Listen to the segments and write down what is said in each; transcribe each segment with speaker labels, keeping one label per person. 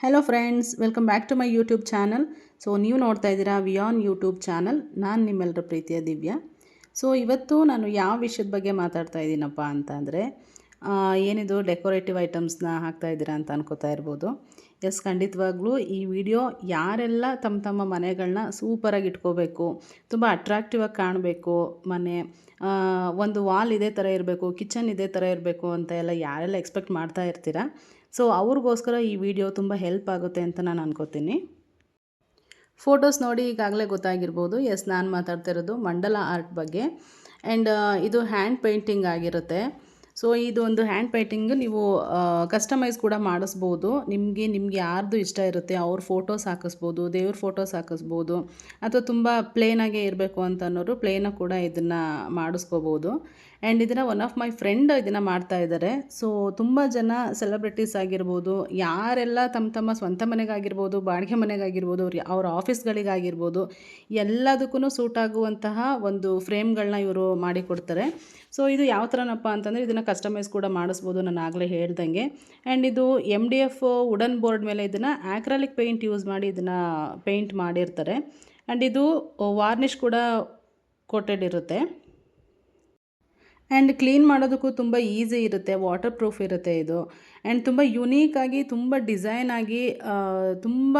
Speaker 1: Hello friends welcome back to my YouTube channel so ನೀವು ನೋಡ್ತಾ ಇದ್ದೀರಾ ವಿಯಾನ್ ಯೂಟ್ಯೂಬ್ ಚಾನಲ್ ನಾನು ನಿಮ್ಮೆಲ್ಲರ ಪ್ರೀತಿಯ ದಿವ್ಯಾ. ಸೊ ಇವತ್ತು ನಾನು ಯಾವ ವಿಷಯದ ಬಗ್ಗೆ ಮಾತಾಡ್ತಾ ಇದ್ದೀನಪ್ಪ ಅಂತ ಅಂದರೆ ಏನಿದು ಡೆಕೋರೇಟಿವ್ ಐಟಮ್ಸ್ನ ಹಾಕ್ತಾ ಇದ್ದೀರಾ ಅಂತ ಅನ್ಕೋತಾ ಇರ್ಬೋದು. ಎಸ್ ಖಂಡಿತವಾಗ್ಲೂ ಈ ವಿಡಿಯೋ ಯಾರೆಲ್ಲ ತಮ್ಮ ತಮ್ಮ ಮನೆಗಳನ್ನ ಸೂಪರಾಗಿ ಇಟ್ಕೋಬೇಕು, ತುಂಬ ಅಟ್ರಾಕ್ಟಿವ್ ಆಗಿ ಕಾಣಬೇಕು, ಮನೆ ಒಂದು ವಾಲ್ ಇದೇ ಥರ ಇರಬೇಕು ಕಿಚನ್ ಇದೇ ಥರ ಇರಬೇಕು ಅಂತ ಎಲ್ಲ ಯಾರೆಲ್ಲ ಎಕ್ಸ್ಪೆಕ್ಟ್ ಮಾಡ್ತಾ ಇರ್ತೀರಾ? ಸೊ ಅವ್ರಿಗೋಸ್ಕರ ಈ ವಿಡಿಯೋ ತುಂಬ ಹೆಲ್ಪ್ ಆಗುತ್ತೆ ಅಂತ ನಾನು ಅನ್ಕೋತೀನಿ. ಫೋಟೋಸ್ ನೋಡಿ ಈಗಾಗಲೇ ಗೊತ್ತಾಗಿರ್ಬೋದು. ಎಸ್ ನಾನು ಮಾತಾಡ್ತಾ ಇರೋದು ಮಂಡಲ ಆರ್ಟ್ ಬಗ್ಗೆ. ಆ್ಯಂಡ್ ಇದು ಹ್ಯಾಂಡ್ ಪೇಂಟಿಂಗ್ ಆಗಿರುತ್ತೆ. ಸೊ ಇದು ಒಂದು ಹ್ಯಾಂಡ್ ಪೇಂಟಿಂಗ್ ನೀವು ಕಸ್ಟಮೈಸ್ ಕೂಡ ಮಾಡಿಸ್ಬೋದು. ನಿಮಗೆ, ನಿಮ್ಗೆ ಯಾರ್ದು ಇಷ್ಟ ಇರುತ್ತೆ, ಅವ್ರ ಫೋಟೋಸ್ ಹಾಕಿಸ್ಬೋದು, ದೇವ್ರ ಫೋಟೋಸ್ ಹಾಕಿಸ್ಬೋದು, ಅಥವಾ ತುಂಬ ಪ್ಲೇನಾಗೆ ಇರಬೇಕು ಅಂತ ಅನ್ನೋರು ಪ್ಲೇನಾಗಿ ಕೂಡ ಇದನ್ನು ಮಾಡಿಸ್ಕೋಬೋದು. ಆ್ಯಂಡ್ ಇದನ್ನು ಒನ್ ಆಫ್ ಮೈ ಫ್ರೆಂಡ್ ಇದನ್ನು ಮಾಡ್ತಾ ಇದ್ದಾರೆ ಸೊ ತುಂಬ ಜನ ಸೆಲೆಬ್ರಿಟೀಸ್ ಆಗಿರ್ಬೋದು, ಯಾರೆಲ್ಲ ತಮ್ಮ ತಮ್ಮ ಸ್ವಂತ ಮನೆಗಾಗಿರ್ಬೋದು, ಬಾಡಿಗೆ ಮನೆಗಾಗಿರ್ಬೋದು, ಅವ್ರ ಅವ್ರ ಆಫೀಸ್ಗಳಿಗಾಗಿರ್ಬೋದು ಎಲ್ಲದಕ್ಕೂ ಸೂಟ್ ಆಗುವಂತಹ ಒಂದು ಫ್ರೇಮ್ಗಳನ್ನ ಇವರು ಮಾಡಿಕೊಡ್ತಾರೆ. ಸೊ ಇದು ಯಾವ ಥರನಪ್ಪ ಅಂತಂದರೆ, ಇದನ್ನು ಕಸ್ಟಮೈಸ್ ಕೂಡ ಮಾಡಿಸ್ಬೋದು ನಾನು ಆಗಲೇ ಹೇಳ್ದಂಗೆ. ಆ್ಯಂಡ್ ಇದು M D F wooden board ಮೇಲೆ ಇದನ್ನು ಆ್ಯಕ್ರಾಲಿಕ್ ಪೇಂಟ್ ಯೂಸ್ ಮಾಡಿ ಇದನ್ನು ಪೇಂಟ್ ಮಾಡಿರ್ತಾರೆ. ಆ್ಯಂಡ್ ಇದು ವಾರ್ನಿಷ್ ಕೂಡ ಕೋಟೆಡ್ ಇರುತ್ತೆ. ಆ್ಯಂಡ್ ಕ್ಲೀನ್ ಮಾಡೋದಕ್ಕೂ ತುಂಬ ಈಸಿ ಇರುತ್ತೆ ವಾಟರ್ ಪ್ರೂಫ್ ಇರುತ್ತೆ ಇದು. ಆ್ಯಂಡ್ ತುಂಬ ಯುನೀಕಾಗಿ ತುಂಬ ಡಿಸೈನ್ ಆಗಿ ತುಂಬ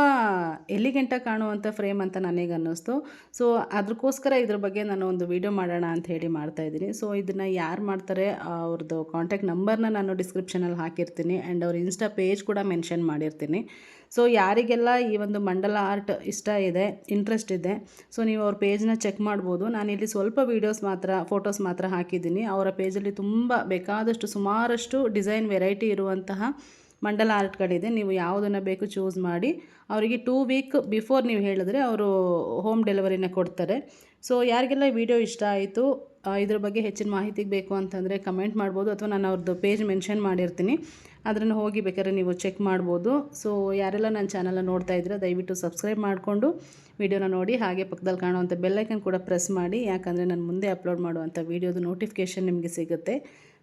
Speaker 1: ಎಲಿಗೆಂಟಾಗಿ ಕಾಣುವಂಥ ಫ್ರೇಮ್ ಅಂತ ನನಗೆ ಅನ್ನಿಸ್ತು. ಸೊ ಅದಕ್ಕೋಸ್ಕರ ಇದ್ರ ಬಗ್ಗೆ ನಾನು ಒಂದು ವೀಡಿಯೋ ಮಾಡೋಣ ಅಂತ ಹೇಳಿ ಮಾಡ್ತಾಯಿದ್ದೀನಿ ಸೊ ಇದನ್ನು ಯಾರು ಮಾಡ್ತಾರೆ ಅವ್ರದ್ದು ಕಾಂಟ್ಯಾಕ್ಟ್ ನಂಬರ್ನ ನಾನು ಡಿಸ್ಕ್ರಿಪ್ಷನಲ್ಲಿ ಹಾಕಿರ್ತೀನಿ. ಆ್ಯಂಡ್ ಅವ್ರ ಇನ್ಸ್ಟಾ ಪೇಜ್ ಕೂಡ ಮೆನ್ಷನ್ ಮಾಡಿರ್ತೀನಿ. ಸೊ ಯಾರಿಗೆಲ್ಲ ಈ ಒಂದು ಮಂಡಲ ಆರ್ಟ್ ಇಷ್ಟ ಇದೆ ಇಂಟ್ರೆಸ್ಟ್ ಇದೆ ಸೊ ನೀವು ಅವ್ರ ಪೇಜ್ನ ಚೆಕ್ ಮಾಡ್ಬೋದು. ನಾನಿಲ್ಲಿ ಸ್ವಲ್ಪ ವೀಡಿಯೋಸ್ ಮಾತ್ರ ಫೋಟೋಸ್ ಮಾತ್ರ ಹಾಕಿದ್ದೀನಿ. ಅವರ ಪೇಜಲ್ಲಿ ತುಂಬ ಬೇಕಾದಷ್ಟು ಸುಮಾರಷ್ಟು ಡಿಸೈನ್ ವೆರೈಟಿ ಇರುವಂತಹ ಮಂಡಲ ಆರ್ಟ್ಗಳಿದೆ. ನೀವು ಯಾವುದನ್ನು ಬೇಕು ಚೂಸ್ ಮಾಡಿ. ಅವರಿಗೆ ಟೂ ವೀಕ್ ಬಿಫೋರ್ ನೀವು ಹೇಳಿದ್ರೆ ಅವರು ಹೋಮ್ ಡೆಲಿವರಿನ ಕೊಡ್ತಾರೆ. ಸೊ ಯಾರಿಗೆಲ್ಲ ವಿಡಿಯೋ ಇಷ್ಟ ಆಯಿತು ಇದ್ರ ಬಗ್ಗೆ ಹೆಚ್ಚಿನ ಮಾಹಿತಿಗೆ ಬೇಕು ಅಂತಂದರೆ ಕಮೆಂಟ್ ಮಾಡ್ಬೋದು ಅಥವಾ ನಾನು ಅವ್ರದ್ದು ಪೇಜ್ ಮೆನ್ಷನ್ ಮಾಡಿರ್ತೀನಿ. ಅದನ್ನು ಹೋಗಿ ಬೇಕಾದ್ರೆ ನೀವು ಚೆಕ್ ಮಾಡ್ಬೋದು. ಸೊ ಯಾರೆಲ್ಲ ನನ್ನ ಚಾನಲ್ನ ನೋಡ್ತಾ ಇದ್ದೀರಾ, ದಯವಿಟ್ಟು ಸಬ್ಸ್ಕ್ರೈಬ್ ಮಾಡಿಕೊಂಡು ವಿಡಿಯೋನ ನೋಡಿ, ಹಾಗೆ ಪಕ್ಕದಲ್ಲಿ ಕಾಣುವಂಥ ಬೆಲ್ಲೈಕನ್ ಕೂಡ ಪ್ರೆಸ್ ಮಾಡಿ, ಯಾಕಂದರೆ ನಾನು ಮುಂದೆ ಅಪ್ಲೋಡ್ ಮಾಡುವಂಥ ವೀಡಿಯೋದು ನೋಟಿಫಿಕೇಷನ್ ನಿಮಗೆ ಸಿಗುತ್ತೆ.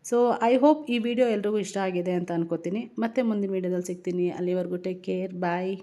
Speaker 1: ಸೊ ಐ ಹೋಪ್ ಈ ವಿಡಿಯೋ ಎಲ್ರಿಗೂ ಇಷ್ಟ ಆಗಿದೆ ಅಂತ ಅನ್ಕೋತೀನಿ. ಮತ್ತೆ ಮುಂದಿನ ವೀಡಿಯೋದಲ್ಲಿ ಸಿಗ್ತೀನಿ. ಅಲ್ಲಿವರೆಗೂ ಟೇಕ್ ಕೇರ್ ಬಾಯ್